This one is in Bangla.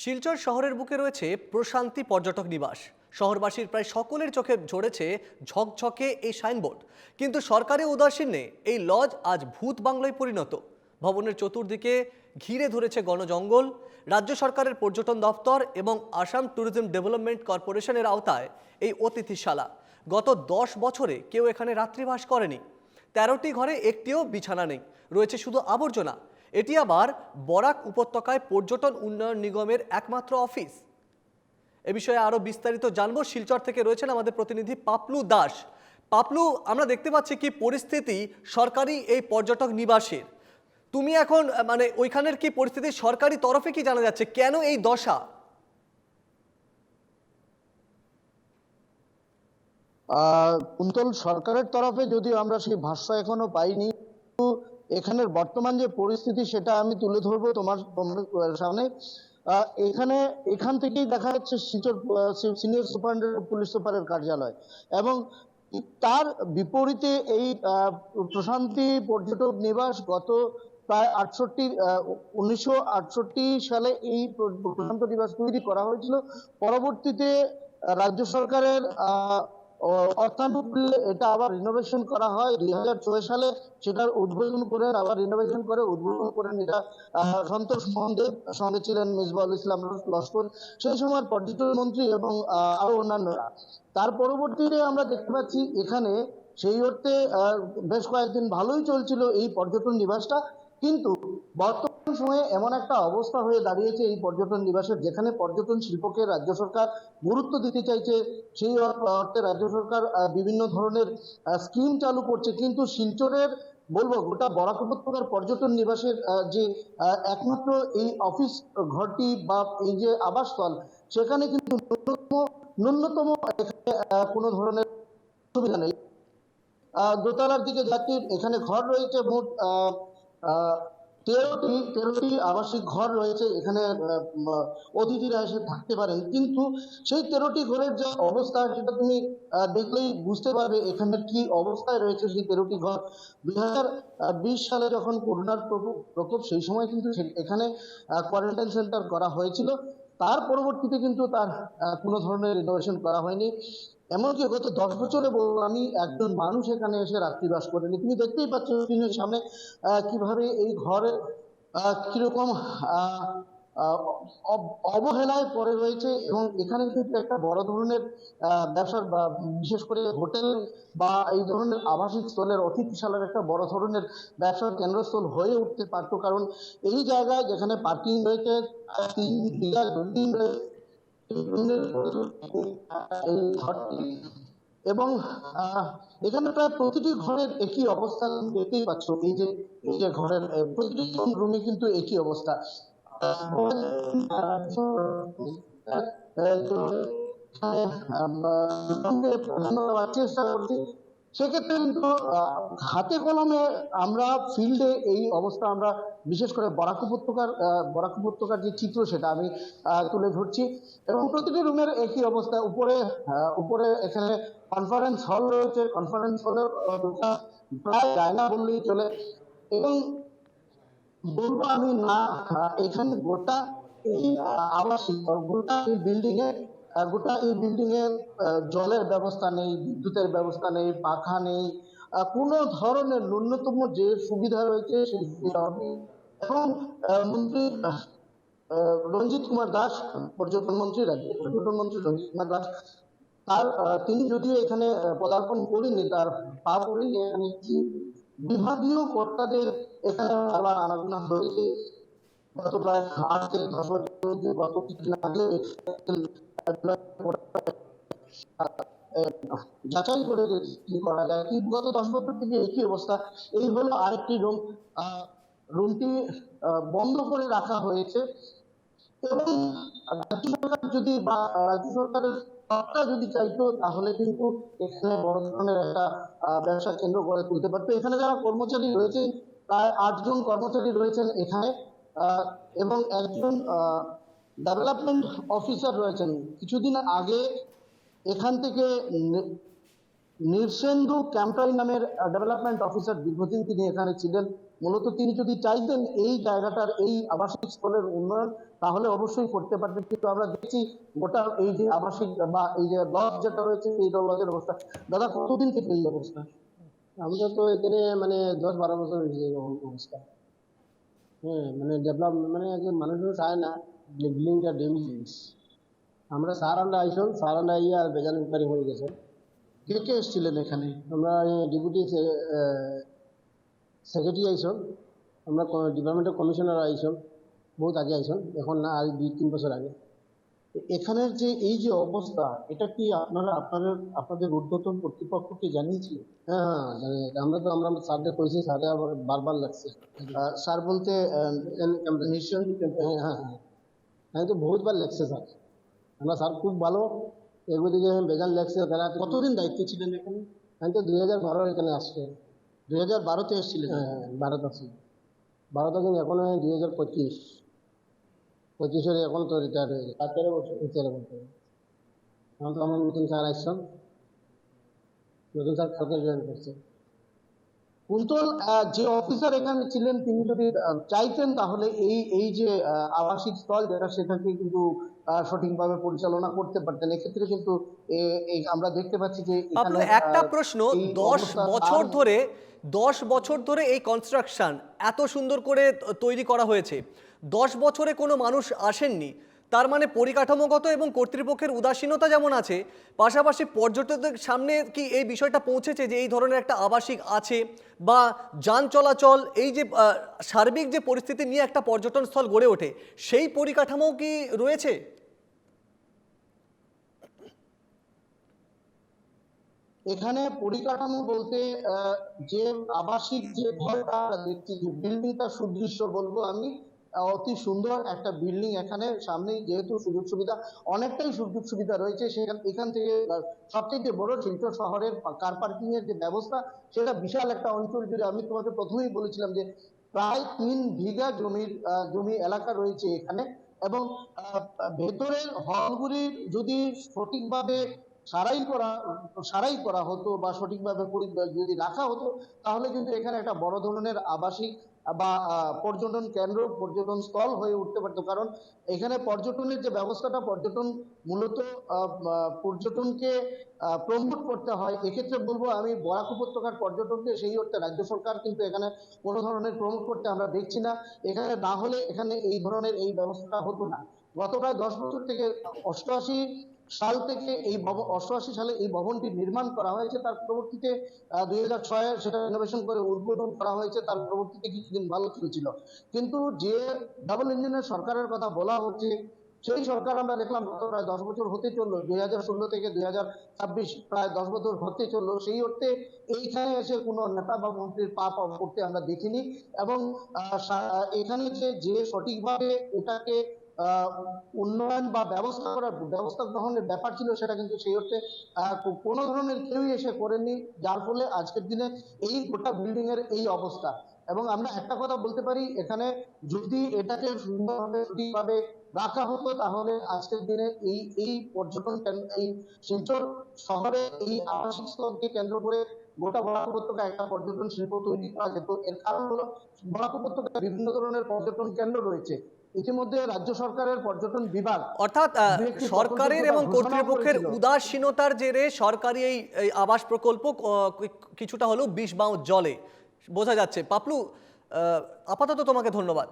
শিলচর শহরের বুকে রয়েছে প্রশান্তি পর্যটক নিবাস। শহরবাসীর প্রায় সকলের চোখে ঝরেছে ঝকঝকে এই সাইনবোর্ড। কিন্তু সরকারি উদাসীন্যে এই লজ আজ ভূত বাংলায় পরিণত। ভবনের চতুর্দিকে ঘিরে ধরেছে গণজঙ্গল। রাজ্য সরকারের পর্যটন দপ্তর এবং আসাম ট্যুরিজম ডেভেলপমেন্ট কর্পোরেশনের আওতায় এই অতিথিশালা। গত দশ বছরে কেউ এখানে রাত্রিবাস করেনি। তেরোটি ঘরে একটিও বিছানা নেই। রয়েছে শুধু আবর্জনা। এটি আবার বরাক উপত্যকায় পর্যটন উন্নয়ন নিগমের একমাত্র অফিস। এ বিষয়ে আরও বিস্তারিত জানব। শিলচর থেকে রয়েছেন আমাদের প্রতিনিধি পাপলু দাস। পাপলু, আমরা দেখতে পাচ্ছি কি পরিস্থিতি সরকারি এই পর্যটক নিবাসের। তুমি এখন মানে ওইখানের কি পরিস্থিতি সরকারি তরফে কি জানা যাচ্ছে? কেন এই দশা? কুন্তল, সরকারের তরফে যদিও আমরা সেই ভাষ্য এখনও পাইনি এখানের বর্তমান যে পরিস্থিতি সেটা আমি তুলে ধরবো তোমার সামনে। এখানে, এখান থেকেই দেখা যাচ্ছে সিনিয়র সুপারিনটেন্ডেন্ট পুলিশ সুপারের কার্যালয়। এবং তার বিপরীতে এই প্রশান্তি পর্যটক নিবাস গত প্রায় আটষট্টি উনিশশো সালে এই প্রশান্ত নিবাস তৈরি করা হয়েছিল। পরবর্তীতে রাজ্য সরকারের অর্থানুকূল্যে এটা আবার রিনোভেশন করা হয় দুই হাজার ছয় সালে। সেটার উদ্বোধন করে, আবার রিনোভেশন করে, উদ্বোধন করেন এটা সন্তোষ মোহন দেব সঙ্গে ছিলেন মিসবাউল ইসলাম লস্কর। সেই সময় পর্যটন মন্ত্রী এবং আরও অন্যান্যরা। তার পরবর্তীতে আমরা দেখতে পাচ্ছি এখানে সেই অর্থে বেশ কয়েকদিন ভালোই চলছিল এই পর্যটন নিবাসটা। কিন্তু বর্তমান সময়ে এমন একটা অবস্থা হয়ে দাঁড়িয়েছে এই পর্যটন নিবাসের যেখানে পর্যটন শিল্পকে রাজ্য সরকার গুরুত্ব দিতে চাইছে। সেই অর্থে রাজ্য সরকার বিভিন্ন ধরনের স্কিম চালু করছে। কিন্তু শিলচরের, বলব, গোটা বরাক উপত্যকার পর্যটন নিবাসের যে একমাত্র এই অফিস ঘরটি বা এই যে আবাসস্থল, সেখানে কিন্তু ন্যূনতম ন্যূনতম কোনো ধরনের সুবিধা নেই। দোতলার দিকে যাচ্ছি এখানে ঘর রয়েছে মোট তেরোটি তেরোটি আবাসিক ঘর রয়েছে এখানে অতিথিরা এসে থাকতে পারেন। কিন্তু সেই তেরোটি ঘরের যে অবস্থা, সেটা তুমি দেখলেই বুঝতে পারবে এখানে কি অবস্থায় রয়েছে সেই তেরোটি ঘর। দুই হাজার বিশ সালে যখন করোনার প্রকোপ, সেই সময় কিন্তু এখানে কোয়ারেন্টাইন সেন্টার করা হয়েছিল। তার পরবর্তীতে কিন্তু তার কোনো ধরনের রিনোভেশন করা হয়নি। এমনকি গত দশ বছরে আমি একজন মানুষ এখানে এসে রাত্রিবাস করেনি। তুমি দেখতেই পাচ্ছ স্ক্রিনের সামনে কীভাবে এই ঘরে কীরকম অবহেলায় পড়ে রয়েছে এবং এখানে কিন্তু একটা বড় ধরনের ব্যবসার বিশেষ করে হোটেল বা এই ধরনের আবাসিক স্থলের, অতিথিশালার একটা বড় ধরনের ব্যবসার কেন্দ্রস্থল হয়ে উঠতে পারতো। কারণ এই জায়গায় যেখানে পার্কিং রয়েছে রয়েছে এবং এখানে প্রায় প্রতিটি ঘরের একই অবস্থা দেখতেই পাচ্ছ। এই যে এই যে ঘরের প্রতিটি রুমে কিন্তু একই অবস্থা। চেষ্টা করছি সেক্ষেত্রে কিন্তু হাতে কলমে আমরা ফিল্ডে এই অবস্থা আমরা বিশেষ করে বরাক উপত্যকার বরাক উপত্যকার যে চিত্র সেটা আমি তুলে ধরছি। এবং প্রতিটি রুমের একই অবস্থা। উপরে উপরে এখানে কনফারেন্স হল রয়েছে। কনফারেন্স হলের প্রায় যায় না বললেই চলে। এবং বলব আমি না এখানে গোটা আবাসিক, গোটা বিল্ডিং এ গোটা এই বিল্ডিং এ আহ, জলের ব্যবস্থা নেই বিদ্যুতের ব্যবস্থা নেই পাখা নেই কোনো ধরনের ন্যূনতম যে সুবিধা রয়েছে সেই সুবিধা এবং মন্ত্রী রঞ্জিত কুমার দাস পর্যটন মন্ত্রী রাজ্য পর্যটন মন্ত্রী রঞ্জিত কুমার দাস তার তিনি যদিও এখানে পদার্পণ করেননি তার পা পড়েনি বিভাগীয় কর্তাদের এখানে আনাগোনা হয়েছে। গত প্রায় আট থেকে গত কিছুদিন আগে যাচাই করে কি করা যায়, কি গত দশ বছর থেকে একই অবস্থা, এই হলো আরেকটি রুম। রুমটি বন্ধ করে রাখা হয়েছে। এবং রাজ্য সরকার যদি বা, রাজ্য সরকারের সরকার যদি চাইতো, তাহলে কিন্তু এখানে বড় ধরনের একটা ব্যবসা কেন্দ্র গড়ে তুলতে পারতো। এখানে যারা কর্মচারী রয়েছেন, প্রায় আটজন কর্মচারী রয়েছেন এখানে। এবং একজন ডেভেলপমেন্ট অফিসার রয়েছেন। কিছুদিন আগে এখান থেকে নির্সেন্দু ক্যাম্পাই নামের ডেভেলপমেন্ট অফিসার দীর্ঘদিন তিনি এখানে ছিলেন। মূলত তিনি যদি চাইতেন এই জায়গাটার, এই আবাসিক স্থলের উন্নয়ন, তাহলে অবশ্যই করতে পারতেন। কিন্তু আমরা দেখছি গোটা এই যে আবাসিক, বা এই যে লজ যেটা রয়েছে এই লজের অবস্থা। দাদা, কতদিন থেকে এই অবস্থা? আমরা তো এখানে মানে দশ বারো বছর হয়েছে এই অবস্থা। হ্যাঁ মানে ডেভেলপ মানে যে মানুষও চায় না যে বিল্ডিংটা ড্যামেজ আমরা সার আন্ডা আইসন সার আন্ডা ইয়ে আর বেজান ইনকোয়ারি হয়ে গেছে। কে কে এসেছিলেন এখানে? আমরা ডেপুটি সেক্রেটারি আইসন আমরা ডিপার্টমেন্টের কমিশনার আইসন বহুত আগে আইসন এখন না, আর দুই, তিন বছর আগে। এখানের যে এই যে অবস্থা এটা কি আপনারা আপনাদের আপনাদের ঊর্ধ্বতন কর্তৃপক্ষকে জানিয়েছিলেন? হ্যাঁ হ্যাঁ আমরা তো আমরা স্যারদের কইছি স্যারে আবার বারবার লাগছে। স্যার বলতে হ্যাঁ হ্যাঁ হ্যাঁ। আমি তো বহুতবার লাগছে স্যার। আমরা স্যার খুব ভালো এগুলো দিকে বেজান লাগছে তারা কতদিন দায়িত্বে ছিলেন এখানে? আমি তো দুই হাজার বারো এখানে আসছে। দুই হাজার বারোতে এসেছিলেন? হ্যাঁ হ্যাঁ বারোতে আছি বারোতে কিন্তু এখন দুই হাজার পঁচিশ। পঁচিশের এখন তো রিটায়ার হয়ে গেছে। তেরো বছর। তেরো বছর। এখন তো আমার নতুন স্যার আসছেন। নতুন স্যার জয়েন করছে। কুন্তল যে অফিসার এখানে ছিলেন তিনি যদি চাইতেন তাহলে এই এই যে আবাসিক স্থল যেটা সেটাকে কিন্তু সঠিকভাবে পরিচালনা করতে পারতেন। এক্ষেত্রে কিন্তু এই আমরা দেখতে পাচ্ছি যে আপনার একটা প্রশ্ন দশ বছর ধরে দশ বছর ধরে এই কনস্ট্রাকশন এত সুন্দর করে তৈরি করা হয়েছে। দশ বছরে কোনো মানুষ আসেননি। তার মানে পরিকাঠামোগত এবং কর্তৃপক্ষের উদাসীনতা যেমন আছে, পাশাপাশি পর্যটকদের সামনে কি এই বিষয়টা পৌঁছেছে যে এই ধরনের একটা আবাসিক আছে বা যান চলাচল, এই যে সার্বিক যে পরিস্থিতি নিয়ে একটা পর্যটন স্থল গড়ে ওঠে, সেই পরিকাঠামো কি রয়েছে? এখানে পরিকাঠামো বলতে যে আবাসিক যে ঘরটা দেখছি বিল্ডিংটা সুদৃশ্য বলব আমি অতি সুন্দর একটা বিল্ডিং এখানে। সামনেই যেহেতু সুযোগ সুবিধা, অনেকটাই সুযোগ সুবিধা রয়েছে। সেখান, এখান থেকে সবচেয়ে বড় শিল্প শহরের কার পার্কিং এর যে ব্যবস্থা, সেটা বিশাল একটা অঞ্চল জুড়ে আমি তোমাকে প্রথমেই বলেছিলাম যে, প্রায় তিন বিঘা জমির জমি এলাকা রয়েছে এখানে। এবং ভেতরের হলগুলি যদি সঠিকভাবে সারাই করা সারাই করা হতো বা সঠিকভাবে যদি রাখা হতো, তাহলে কিন্তু এখানে একটা বড় ধরনের আবাসিক বা পর্যটন কেন্দ্র, পর্যটন স্থল হয়ে উঠতে পারতো। কারণ এখানে পর্যটনের যে ব্যবস্থাটা, পর্যটন মূলত পর্যটনকে প্রমোট করতে হয়। এক্ষেত্রে বলব, আমি বরাক উপত্যকার পর্যটনকে সেই অর্থে রাজ্য সরকার কিন্তু এখানে কোনো ধরনের প্রমোট করতে আমরা দেখছি না। এখানে না হলে এখানে এই ধরনের এই ব্যবস্থাটা হতো না। গত প্রায় দশ বছর থেকে অষ্টআশি সাল থেকে এই ভবন অষ্টআশি সালে এই ভবনটি নির্মাণ করা হয়েছে। তার পরবর্তীতে দুই হাজার ছয়ে সেটা রেনোভেশন করে উদ্বোধন করা হয়েছে। তার পরবর্তীতে কিছুদিন ভালো চলছিল। কিন্তু যে ডাবল ইঞ্জিনের সরকারের কথা বলা হচ্ছে, সেই সরকার আমরা দেখলাম গত প্রায় দশ বছর হতে চলল। দুই হাজার ষোলো থেকে দুই হাজার ছাব্বিশ প্রায় দশ বছর হতে চলল। সেই অর্থে এইখানে এসে কোনো নেতা বা মন্ত্রীর পা করতে আমরা দেখিনি। এবং এখানে যে যে সঠিকভাবে এটাকে উন্নয়ন বা ব্যবস্থা করার ব্যবস্থা গ্রহণের ব্যাপার ছিল, সেটা কিন্তু সেই অর্থে কোনো ধরনের কেউই এসে করেনি, যার ফলে আজকের দিনে এই গোটা বিল্ডিং এর এই অবস্থা। এবং আমরা একটা কথা বলতে পারি, এখানে যদি এটাকে সুন্দরভাবে, সঠিকভাবে রাখা হতো, তাহলে আজকের দিনে এই এই পর্যটন এই শিলচর শহরে এই আবাসিক স্থলকে কেন্দ্র করে গোটা বরাক উপত্যকা একটা পর্যটন শিল্প তৈরি করা যেত। এর কারণ হলো, বরাক উপত্যকায় বিভিন্ন ধরনের পর্যটন কেন্দ্র রয়েছে। ইতিমধ্যে রাজ্য সরকারের পর্যটন বিভাগ অর্থাৎ সরকারের এবং কর্তৃপক্ষের উদাসীনতার জেরে সরকারি এই আবাস প্রকল্প কিছুটা হলেও বিষ বাঁও জলে। বোঝা যাচ্ছে। পাপলু আহ, আপাতত তোমাকে ধন্যবাদ।